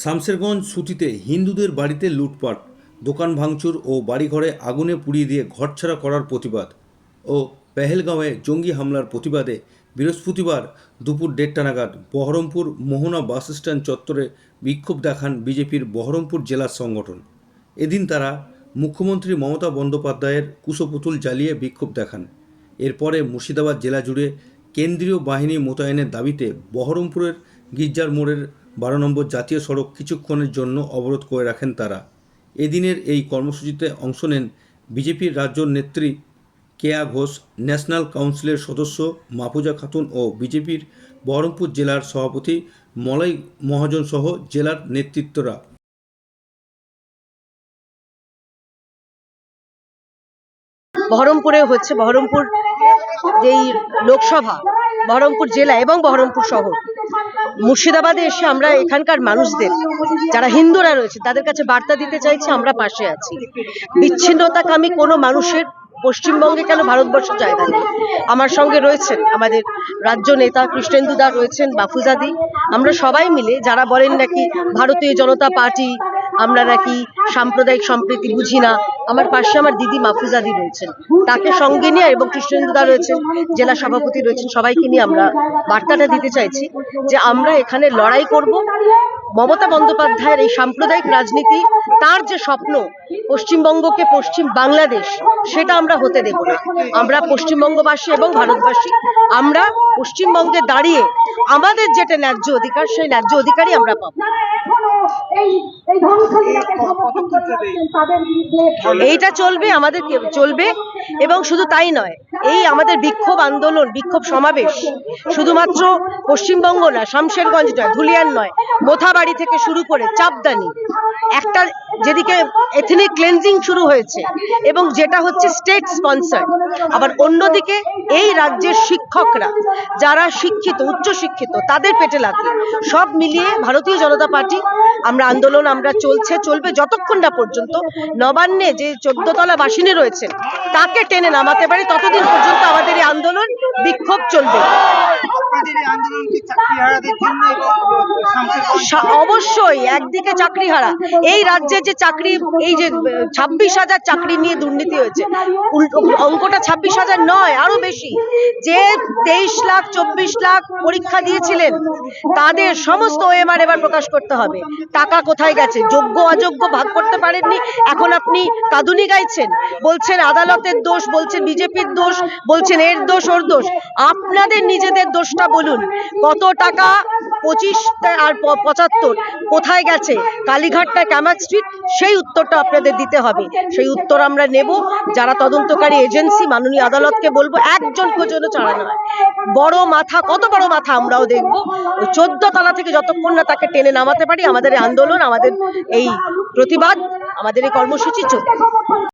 শামসেরগঞ্জ সুতিতে হিন্দুদের বাড়িতে লুটপাট, দোকান ভাঙচুর ও বাড়িঘরে আগুনে পুড়িয়ে দিয়ে ঘরছাড়া করার প্রতিবাদ ও পেহেলগাঁওয়ে জঙ্গি হামলার প্রতিবাদে বৃহস্পতিবার দুপুর দেড়টা নাগাদ বহরমপুর মোহনা বাসস্ট্যান্ড চত্বরে বিক্ষোভ দেখান বিজেপির বহরমপুর জেলা সংগঠন। এদিন তারা মুখ্যমন্ত্রী মমতা বন্দ্যোপাধ্যায়ের কুশপুতুল জ্বালিয়ে বিক্ষোভ দেখান। এরপরে মুর্শিদাবাদ জেলা জুড়ে কেন্দ্রীয় বাহিনী মোতায়েনের দাবিতে বহরমপুরের গির্জার মোড়ের বারো নম্বর জাতীয় সড়ক কিছুক্ষণের জন্য অবরোধ করে রাখেন তারা। এদিনের এই কর্মসূচিতে অংশ নেন বিজেপির রাজ্য নেত্রী কেয়া ঘোষ, ন্যাশনাল কাউন্সিলের সদস্য মাহফুজা খাতুন ও বিজেপির বহরমপুর জেলার সভাপতি মলয় মহাজন সহ জেলার নেতৃত্বরা। বহরমপুরে হচ্ছে বহরমপুর যেই লোকসভা, বহরমপুর জেলা এবং বহরমপুর শহর। মুর্শিদাবাদে এসে আমরা এখানকার মানুষদের, যারা হিন্দুরা রয়েছে, তাদের কাছে বার্তা দিতে চাইছি, আমরা পাশে আছি। বিচ্ছিন্নতাকামী কোনো মানুষের পশ্চিমবঙ্গে কেন ভারতবর্ষ জায়গা নেই আমার সঙ্গে রয়েছেন আমাদের রাজ্য নেতা কৃষ্ণেন্দু দা, রয়েছেন বাফুজাদি। আমরা সবাই মিলে, যারা বলেন নাকি ভারতীয় জনতা পার্টি আমরা নাকি সাম্প্রদায়িক সম্প্রীতি বুঝি না। আমার পাশে আমার দিদি মাফুজাদি রয়েছেন। তাকে সঙ্গে নিয়ে এবং কৃষ্ণেন্দুদা রয়েছেন, জেলা সভাপতি রয়েছেন, সবাইকে নিয়ে আমরা বার্তাটা দিতে চাইছি যে আমরা এখানে লড়াই করব। মমতা বন্দ্যোপাধ্যায়ের এই সাম্প্রদায়িক রাজনীতি, তার যে স্বপ্ন, পশ্চিমবঙ্গকে পশ্চিম বাংলাদেশ, সেটা আমরা হতে দেব না। আমরা পশ্চিমবঙ্গবাসী এবং ভারতবাসী, আমরা পশ্চিমবঙ্গে দাঁড়িয়ে আমাদের যেটা ন্যায্য অধিকার, সেই ন্যায্য অধিকারই আমরা পাবো। এইটা চলবে আমাদের কে- চলবে এবং শুধু তাই নয় এই আমাদের বিক্ষোভ আন্দোলন বিক্ষোভ সমাবেশ শুধুমাত্র পশ্চিমবঙ্গ না শামশেরগঞ্জ নয় ধুলিয়ান নয় মোথাবাড়ি থেকে শুরু করে চাপদানি একটা যেদিকে এথনিক ক্লেনজিং শুরু হয়েছে এবং যেটা হচ্ছে স্টেট স্পন্সার আবার অন্যদিকে এই রাজ্যের শিক্ষকরা, যারা শিক্ষিত, উচ্চ শিক্ষিত, তাদের পেটে লাগে সব মিলিয়ে ভারতীয় জনতা পার্টি, আমরা আন্দোলন আমরা চলছে, চলবে যতক্ষণ না পর্যন্ত নবান্নে যে চোদ্দতলা বাসিনী রয়েছে, তাকে টেনে নামাতে পারি, ততদিন পর্যন্ত আমাদের এই আন্দোলন বিক্ষোভ চলবে। অবশ্যই, একদিকে চাকরি হারা এই রাজ্যে যে চাকরি, এই যে ছাব্বিশ হাজার চাকরি নিয়ে দুর্নীতি হয়েছে। অঙ্কটা ছাব্বিশ হাজার নয়, আরও বেশি। যে তেইশ লাখ, চব্বিশ লাখ পরীক্ষা দিয়েছিলেন, তাদের সমস্ত ওএমআর এবার প্রকাশ করতে হবে। টাকা কোথায় গেছে? যোগ্য, অযোগ্য ভাগ করতে পারেননি। এখন আপনি কাঁদুনি গাইছেন। বলছেন আদালতের দোষ, বলছেন বিজেপির দোষ, বলছেন এর দোষ, ওর দোষ। আপনাদের নিজেদের দোষটা বলুন। কত টাকা? পঁচিশ আর পঁচাত্তর। কোথায় গেছে? কালীঘাটটা ক্যামাক স্ট্রিট সেই উত্তরটা আপনাদের দিতে হবে। সেই উত্তর আমরা নেব। যারা তদন্তকারী এজেন্সি, মাননীয় আদালতকে বলব, একজন পর্যন্ত ছাড়ানো হয় বড় মাথা, কত বড় মাথা আমরাও দেখব। চোদ্দ তলা থেকে যতক্ষণ না তাকে টেনে নামাতে পারি, আমাদের আন্দোলন, আমাদের এই প্রতিবাদ, আমাদের এই কর্মসূচি চলবে।